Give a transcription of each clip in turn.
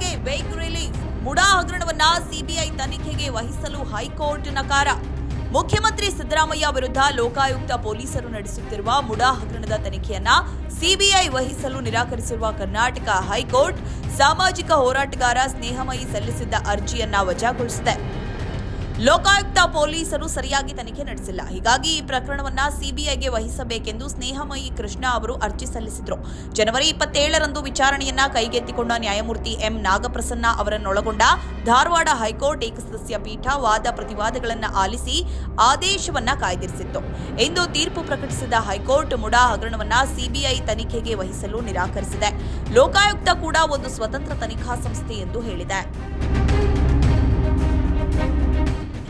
ತನಿಖೆಗೆ ವೇಗ್ ರಿಲೀಫ್. ಮುಡಾ ಹಗರಣವನ್ನ ಸಿಬಿಐ ತನಿಖೆಗೆ ವಹಿಸಲು ಹೈಕೋರ್ಟ್ ನಕಾರ ಮುಖ್ಯಮಂತ್ರಿ ಸಿದ್ದರಾಮಯ್ಯ ವಿರುದ್ಧ ಲೋಕಾಯುಕ್ತ ಪೊಲೀಸರು ನಡೆಸುತ್ತಿರುವ ಮುಡಾ ಹಗರಣದ ತನಿಖೆಯನ್ನ ಸಿಬಿಐ ವಹಿಸಲು ನಿರಾಕರಿಸಿರುವ ಕರ್ನಾಟಕ ಹೈಕೋರ್ಟ್ ಸಾಮಾಜಿಕ ಹೋರಾಟಗಾರ ಸ್ನೇಹಮಯಿ ಸಲ್ಲಿಸಿದ್ದ ಅರ್ಜಿಯನ್ನ ವಜಾಗೊಳಿಸಿದೆ. ಲೋಕಾಯುಕ್ತ ಪೊಲೀಸರು ಸರಿಯಾಗಿ ತನಿಖೆ ನಡೆಸಿಲ್ಲ. ಹೀಗಾಗಿ ಈ ಪ್ರಕರಣವನ್ನ ಸಿಬಿಐಗೆ ವಹಿಸಬೇಕೆಂದು ಸ್ನೇಹಮಯಿ ಕೃಷ್ಣ ಅವರು ಅರ್ಜಿ ಸಲ್ಲಿಸಿದ್ರು. ಜನವರಿ ಇಪ್ಪತ್ತೇಳರಂದು ವಿಚಾರಣೆಯನ್ನ ಕೈಗೆತ್ತಿಕೊಂಡ ನ್ಯಾಯಮೂರ್ತಿ ಎಂ ನಾಗಪ್ರಸನ್ನ ಅವರನ್ನೊಳಗೊಂಡ ಧಾರವಾಡ ಹೈಕೋರ್ಟ್ ಏಕಸದಸ್ಯ ಪೀಠ ವಾದ ಪ್ರತಿವಾದಗಳನ್ನು ಆಲಿಸಿ ಆದೇಶವನ್ನ ಕಾಯ್ದಿರಿಸಿತ್ತು. ಇಂದು ತೀರ್ಪು ಪ್ರಕಟಿಸಿದ ಹೈಕೋರ್ಟ್ ಮುಡಾ ಹಗರಣವನ್ನ ಸಿಬಿಐ ತನಿಖೆಗೆ ವಹಿಸಲು ನಿರಾಕರಿಸಿದೆ. ಲೋಕಾಯುಕ್ತ ಕೂಡ ಒಂದು ಸ್ವತಂತ್ರ ತನಿಖಾ ಸಂಸ್ಥೆ ಎಂದು ಹೇಳಿದೆ.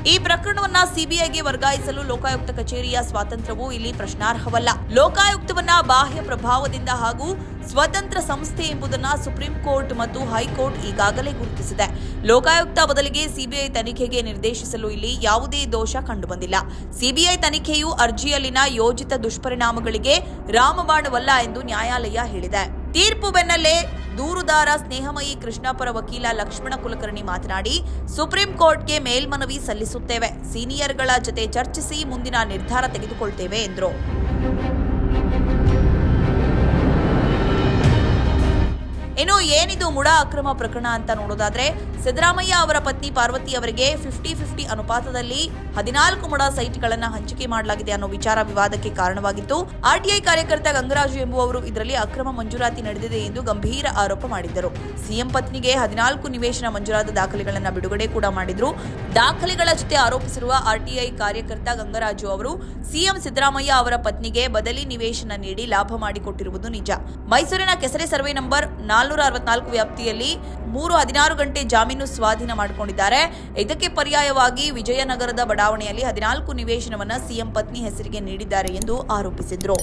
ಈ ಪ್ರಕರಣವನ್ನ ಸಿಬಿಐಗೆ ವರ್ಗಾಯಿಸಲು ಲೋಕಾಯುಕ್ತ ಕಚೇರಿಯ ಸ್ವಾತಂತ್ರ್ಯವು ಇಲ್ಲಿ ಪ್ರಶ್ನಾರ್ಹವಲ್ಲ. ಲೋಕಾಯುಕ್ತವನ್ನ ಬಾಹ್ಯ ಪ್ರಭಾವದಿಂದ ಹಾಗೂ ಸ್ವತಂತ್ರ ಸಂಸ್ಥೆ ಎಂಬುದನ್ನ ಸುಪ್ರೀಂ ಕೋರ್ಟ್ ಮತ್ತು ಹೈಕೋರ್ಟ್ ಈಗಾಗಲೇ ಗುರುತಿಸಿದೆ. ಲೋಕಾಯುಕ್ತ ಬದಲಿಗೆ ಸಿಬಿಐ ತನಿಖೆಗೆ ನಿರ್ದೇಶಿಸಲು ಇಲ್ಲಿ ಯಾವುದೇ ದೋಷ ಕಂಡುಬಂದಿಲ್ಲ. ಸಿಬಿಐ ತನಿಖೆಯು ಅರ್ಜಿಯಲ್ಲಿನ ಯೋಜಿತ ದುಷ್ಪರಿಣಾಮಗಳಿಗೆ ರಾಮಬಾಣವಲ್ಲ ಎಂದು ನ್ಯಾಯಾಲಯ ಹೇಳಿದೆ. ತೀರ್ಪು ಬೆನ್ನಲ್ಲೇ ದೂರುದಾರ ಸ್ನೇಹಮಯಿ ಕೃಷ್ಣ ಪರ ವಕೀಲ ಲಕ್ಷ್ಮಣ ಕುಲಕರ್ಣಿ ಮಾತನಾಡಿ, ಸುಪ್ರೀಂ ಕೋರ್ಟ್ಗೆ ಮೇಲ್ಮನವಿ ಸಲ್ಲಿಸುತ್ತೇವೆ. ಸೀನಿಯರ್ಗಳ ಜೊತೆ ಚರ್ಚಿಸಿ ಮುಂದಿನ ನಿರ್ಧಾರ ತೆಗೆದುಕೊಳ್ತೇವೆ, ಎಂದರು. ಏನಿದು ಮುಡ ಅಕ್ರಮ ಪ್ರಕರಣ ಅಂತ ನೋಡೋದಾದ್ರೆ ಸಿದ್ದರಾಮಯ್ಯ ಅವರ ಪತ್ನಿ ಪಾರ್ವತಿ ಅವರಿಗೆ ಫಿಫ್ಟಿ ಫಿಫ್ಟಿ ಅನುಪಾತದಲ್ಲಿ ಹದಿನಾಲ್ಕು ಮುಡ ಸೈಟ್ಗಳನ್ನು ಹಂಚಿಕೆ ಮಾಡಲಾಗಿದೆ ಅನ್ನೋ ವಿಚಾರ ವಿವಾದಕ್ಕೆ ಕಾರಣವಾಗಿತ್ತು ಆರ್ಟಿಐ ಕಾರ್ಯಕರ್ತ ಗಂಗರಾಜು ಎಂಬುವವರು ಇದರಲ್ಲಿ ಅಕ್ರಮ ಮಂಜೂರಾತಿ ನಡೆದಿದೆ ಎಂದು ಗಂಭೀರ ಆರೋಪ ಮಾಡಿದ್ದರು. ಸಿಎಂ ಪತ್ನಿಗೆ ಹದಿನಾಲ್ಕು ನಿವೇಶನ ಮಂಜೂರಾದ ದಾಖಲೆಗಳನ್ನ ಬಿಡುಗಡೆ ಕೂಡ ಮಾಡಿದ್ರು. ದಾಖಲೆಗಳ ಜೊತೆ ಆರೋಪಿಸಿರುವ ಆರ್ಟಿಐ ಕಾರ್ಯಕರ್ತ ಗಂಗರಾಜು ಅವರು ಸಿಎಂ ಸಿದ್ದರಾಮಯ್ಯ ಅವರ ಪತ್ನಿಗೆ ಬದಲಿ ನಿವೇಶನ ನೀಡಿ ಲಾಭ ಮಾಡಿಕೊಟ್ಟಿರುವುದು ನಿಜ. ಮೈಸೂರಿನ ಕೆಸರೆ ಸರ್ವೆ ನಂಬರ್ ನಾಲ್ನೂರ ಅರವತ್ನಾಲ್ಕು ವ್ಯಾಪ್ತಿಯಲ್ಲಿ ಮೂರು ಹದಿನಾರು ಗಂಟೆ ಜಾಮೀನು ಸ್ವಾಧೀನ ಮಾಡಿಕೊಂಡಿದ್ದಾರೆ. ಇದಕ್ಕೆ ಪರ್ಯಾಯವಾಗಿ ವಿಜಯನಗರದ ಬಡಾವಣೆಯಲ್ಲಿ ಹದಿನಾಲ್ಕು ನಿವೇಶನವನ್ನು ಸಿಎಂ ಪತ್ನಿ ಹೆಸರಿಗೆ ನೀಡಿದ್ದಾರೆ ಎಂದು ಆರೋಪಿಸಿದ್ರು.